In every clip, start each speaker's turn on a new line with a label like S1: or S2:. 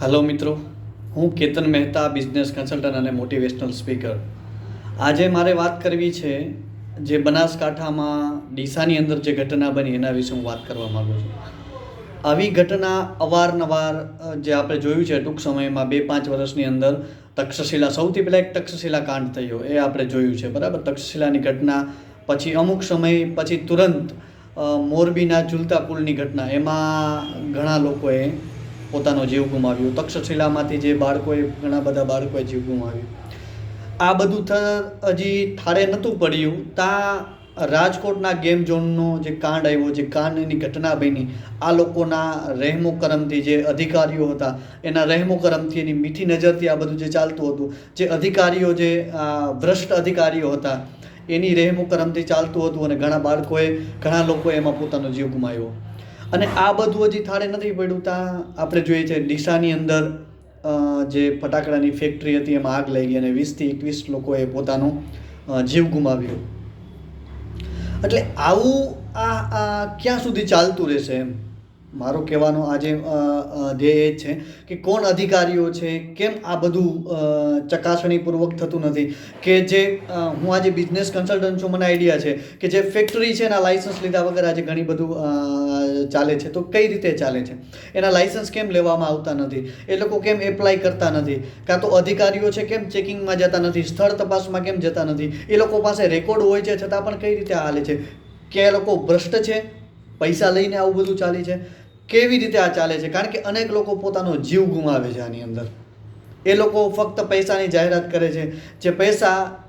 S1: Hello મિત્રો. હું Ketan Mehta business consultant અને મોટિવેશનલ સ્પીકર આજે મારે વાત કરવી છે જે બનાસકાંઠામાં ડીસાની અંદર જે ઘટના બની એના વિશે હું વાત કરવા માગું છું. આવી ઘટના અવારનવાર જે આપણે જોયું છે ટૂંક સમયમાં બે પાંચ વર્ષની અંદર તક્ષશિલા, સૌથી પહેલાં એક તક્ષશિલા કાંડ થયો, એ આપણે જોયું છે, બરાબર? તક્ષશિલાની ઘટના, પછી અમુક સમય પછી તુરંત મોરબીના ઝૂલતા પુલની ઘટના, એમાં ઘણા લોકોએ પોતાનો જીવ ગુમાવ્યો. તક્ષશિલામાંથી જે બાળકોએ, ઘણા બધા બાળકોએ જીવ ગુમાવ્યો. આ બધું થ, હજી થાળે નહોતું પડ્યું. ત્યાં રાજકોટના ગેમ ઝોનનો જે કાંડ આવ્યો, જે કાંડની ઘટના બની, આ લોકોના રહેમો કરમથી જે અધિકારીઓ હતા, એના રહેમો કરમથી એની મીઠી નજરથી આ બધું જે ચાલતું હતું, જે અધિકારીઓ જે ભ્રષ્ટ અધિકારીઓ હતા, એની રહેમો કરમથી ચાલતું હતું અને ઘણા બાળકોએ, ઘણા લોકોએ એમાં પોતાનો જીવ ગુમાવ્યો. અને આ બધું હજી થાળે નથી પડ્યું. ત્યાં આપણે જોઈએ છે ડીસાની અંદર જે ફટાકડાની ફેક્ટરી હતી, એમાં આગ લાગી અને વીસથી એકવીસ લોકોએ પોતાનો જીવ ગુમાવ્યો. એટલે આવું આ આ ક્યાં સુધી ચાલતું રહેશે એમ? મારો કહેવાનો આજે ધ્યેય એ છે કે કોણ અધિકારીઓ છે, કેમ આ બધું ચકાસણીપૂર્વક થતું નથી? કે જે હું આજે બિઝનેસ કન્સલ્ટન્ટ છું, મને આઈડિયા છે કે જે ફેક્ટરી છે એના લાઇસન્સ લીધા વગર આજે ઘણી બધું ચાલે છે. તો કઈ રીતે ચાલે છે? એના લાઇસન્સ કેમ લેવામાં આવતા નથી? એ લોકો કેમ એપ્લાય કરતા નથી? કાં તો અધિકારીઓ છે કેમ ચેકિંગમાં જતા નથી? સ્થળ તપાસમાં કેમ જતા નથી? એ લોકો પાસે રેકોર્ડ હોય છે, છતાં પણ કઈ રીતે હાલે છે? કે એ લોકો ભ્રષ્ટ છે? પૈસા લઈને આવું બધું ચાલે છે? કેવી રીતે આ ચાલે છે? કારણ કે અનેક લોકો પોતાનો જીવ ગુમાવે છે આની અંદર. એ લોકો ફક્ત પૈસાની જાહેરાત કરે છે. જે પૈસા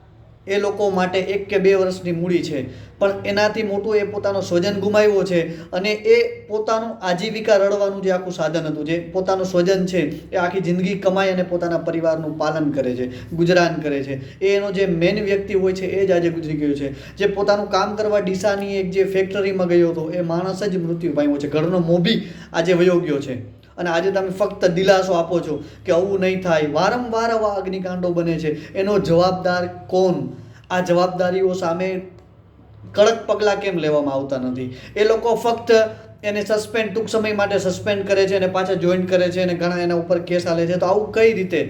S1: એ લોકો માટે એક કે બે વર્ષની મૂડી છે. પણ એનાથી મોટું એ પોતાનો સ્વજન ગુમાવ્યો છે અને એ પોતાનું આજીવિકા રળવાનું જે આખું સાધન હતું, જે પોતાનું સ્વજન છે, એ આખી જિંદગી કમાઈ અને પોતાના પરિવારનું પાલન કરે છે, ગુજરાન કરે છે. એ એનો જે મેન વ્યક્તિ હોય છે, એ જ આજે ગુજરી ગયો છે. જે પોતાનું કામ કરવા ડીસાની એક જે ફેક્ટરીમાં ગયો હતો, એ માણસ જ મૃત્યુ પામ્યો છે. ઘરનો મોભી આજે વયો ગયો છે. અને આજે તમે ફક્ત દિલાસો આપો છો કે આવું નહીં થાય. વારંવાર આવા અગ્નિકાંડો બને છે. એનો જવાબદાર કોણ? આ જવાબદારીઓ સામે કડક પગલાં કેમ લેવામાં આવતા નથી? એ લોકો ફક્ત એને સસ્પેન્ડ ટૂંક સમય માટે સસ્પેન્ડ કરે છે અને પાછા જોઈન કરે છે અને ઘણા એના ઉપર કેસ આલે છે. તો આવું કઈ રીતે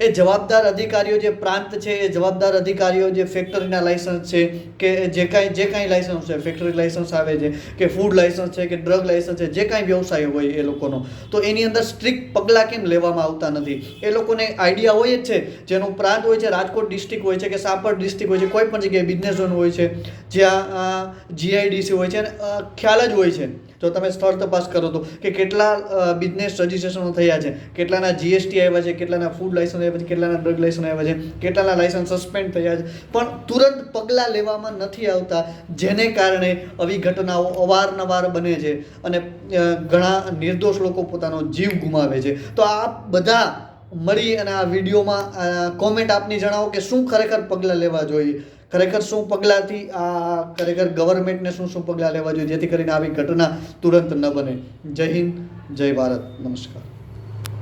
S1: એ જવાબદાર અધિકારીઓ જે પ્રાંત છે, એ જવાબદાર અધિકારીઓ જે ફેક્ટરીના લાઇસન્સ છે, કે જે કાંઈ જે કાંઈ લાઇસન્સ છે ફેક્ટરી લાઇસન્સ આવે છે, કે ફૂડ લાઇસન્સ છે, કે ડ્રગ લાઇસન્સ છે, જે કાંઈ વ્યવસાય હોય એ લોકોનો. તો એની અંદર સ્ટ્રિક્ટ પગલાં કેમ લેવામાં આવતા નથી? એ લોકોને આઈડિયા હોય જ છે, જેનો પ્રાંત હોય છે, રાજકોટ ડિસ્ટ્રિક્ટ હોય છે, કે સાપર ડિસ્ટ્રિક્ટ હોય છે, કોઈ પણ જગ્યાએ બિઝનેસ ઝોન હોય છે, જ્યાં જીઆઈડીસી હોય છે, અને ખ્યાલ જ હોય છે. જો તમે સ્થળ તપાસ કરો તો કે કેટલા બિઝનેસ રજિસ્ટ્રેશનો થયા છે, કેટલાના જીએસટી આવ્યા છે, કેટલાના ફૂડ લાયસન્સ આવ્યા છે, કેટલાના ડ્રગ લાયસન્સ આવ્યા છે, કેટલાના લાયસન્સ સસ્પેન્ડ થયા છે. પણ તુરંત પગલાં લેવામાં નથી આવતા, જેને કારણે આવી ઘટનાઓ અવારનવાર બને છે અને ઘણા નિર્દોષ લોકો પોતાનો જીવ ગુમાવે છે. તો આ બધા મળી અને આ વિડીયોમાં કોમેન્ટ આપની જણાવો કે શું ખરેખર પગલાં લેવા જોઈએ. ખરેખર શું પગલાંથી આ ખરેખર ગવર્મેન્ટને શું શું પગલાં લેવા જોઈએ જેથી કરીને આવી ઘટના તુરંત ન બને. જય હિન્દ, જય ભારત. નમસ્કાર.